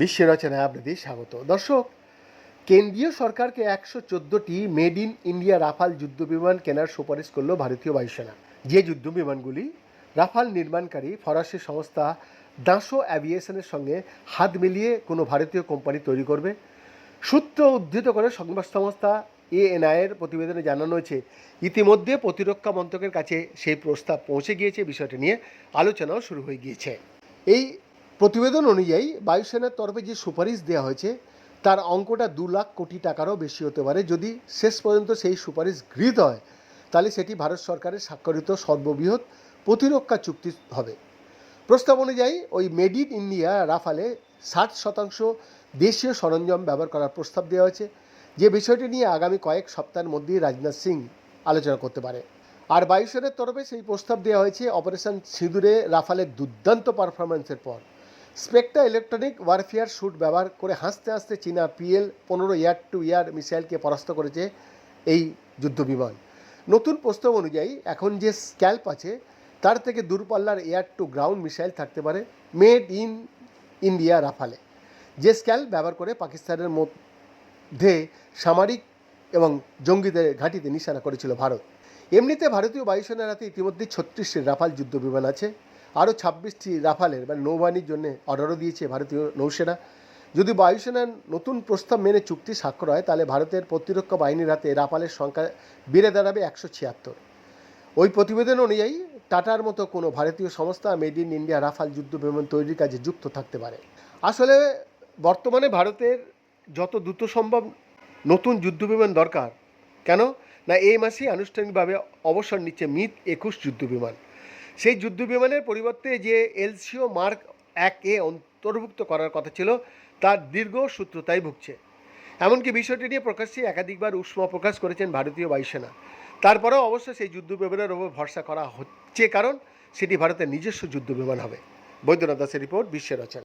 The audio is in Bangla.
বিশ্ব রচনায় আপনাদের স্বাগত। দর্শক, কেন্দ্রীয় সরকারকে একশো চোদ্দোটি মেড ইন ইন্ডিয়া রাফাল যুদ্ধ বিমান কেনার সুপারিশ করল ভারতীয় বায়ুসেনা। যে যুদ্ধ বিমানগুলি রাফাল নির্মাণকারী ফরাসি সংস্থা দাসো অ্যাভিয়েশনের সঙ্গে হাত মিলিয়ে কোনো ভারতীয় কোম্পানি তৈরি করবে, সূত্র উদ্ধৃত করে সংবাদ সংস্থা এএনআইয়ের প্রতিবেদনে জানানো হয়েছে, ইতিমধ্যে প্রতিরক্ষা মন্ত্রকের কাছে সেই প্রস্তাব পৌঁছে গিয়েছে, বিষয়টি নিয়ে আলোচনাও শুরু হয়ে গিয়েছে। এই প্রতিবেদন অনুযায়ী বায়ুসেনার তরফে যে সুপারিশ দেওয়া হয়েছে, তার অঙ্কটা দু লাখ কোটি টাকারও বেশি হতে পারে। যদি শেষ পর্যন্ত সেই সুপারিশ গৃহীত হয়, তাহলে সেটি ভারত সরকারের স্বাক্ষরিত সর্ববৃহৎ প্রতিরক্ষা চুক্তি হবে। প্রস্তাব অনুযায়ী ওই মেড ইন ইন্ডিয়া রাফালে ষাট শতাংশ দেশীয় সরঞ্জাম ব্যবহার করার প্রস্তাব দেওয়া হয়েছে। যে বিষয়টি নিয়ে আগামী কয়েক সপ্তাহের মধ্যেই রাজনাথ সিং আলোচনা করতে পারে। আর বায়ুসেনার তরফে সেই প্রস্তাব দেওয়া হয়েছে অপারেশন সিঁদুরে রাফালের দুর্দান্ত পারফরমেন্সের পর। স্পেকটা ইলেকট্রনিক ওয়ারফেয়ার স্যুট ব্যবহার করে হাসতে হাসতে চীনা পিএল পনেরো এয়ার টু এয়ার মিসাইলকে পরাস্ত করেছে এই যুদ্ধবিমান। নতুন প্রস্তাব অনুযায়ী এখন যে স্ক্যাল্প আছে, তার থেকে দূরপাল্লার এয়ার টু গ্রাউন্ড মিসাইল থাকতে পারে মেড ইন ইন্ডিয়া রাফালে। যে স্ক্যাল্প ব্যবহার করে পাকিস্তানের মধ্যে সামরিক এবং জঙ্গিদের ঘাঁটিতে নিশানা করেছিল ভারত। এমনিতে ভারতীয় বায়ুসেনার হাতে ইতিমধ্যে ছত্রিশটি রাফাল যুদ্ধ বিমান আছে। আরও ছাব্বিশটি রাফালের মানে নৌবাহিনীর জন্য অর্ডারও দিয়েছে ভারতীয় নৌসেনা। যদি বায়ুসেনার নতুন প্রস্তাব মেনে চুক্তি স্বাক্ষর হয়, তাহলে ভারতের প্রতিরক্ষা বাহিনীর হাতে রাফালের সংখ্যা বেড়ে দাঁড়াবে একশো ছিয়াত্তর। ওই প্রতিবেদন অনুযায়ী, টাটার মতো কোনো ভারতীয় সংস্থা মেড ইন ইন্ডিয়া রাফাল যুদ্ধ বিমান তৈরির কাজে যুক্ত থাকতে পারে। আসলে বর্তমানে ভারতের যত দ্রুত সম্ভব নতুন যুদ্ধ বিমান দরকার। কেন? না, এই মাসেই আনুষ্ঠানিকভাবে অবসর নিচ্ছে মিত একুশ যুদ্ধ বিমান সেই যুদ্ধ বিমানের পরিবর্তে যে এলসিও মার্ক এক এ অন্তর্ভুক্ত করার কথা ছিল, তার দীর্ঘ সূত্রতাই ভুগছে। এমনকি বিষয়টি নিয়ে প্রকাশ্যে একাধিকবার উষ্মা প্রকাশ করেছেন ভারতীয় বায়ুসেনা। তারপরেও অবশ্য সেই যুদ্ধ বিমানের ওপর ভরসা করা হচ্ছে, কারণ সেটি ভারতের নিজস্ব যুদ্ধ বিমান হবে। বৈদ্যনাথ দাসের রিপোর্ট, বিশ্বের রচনা।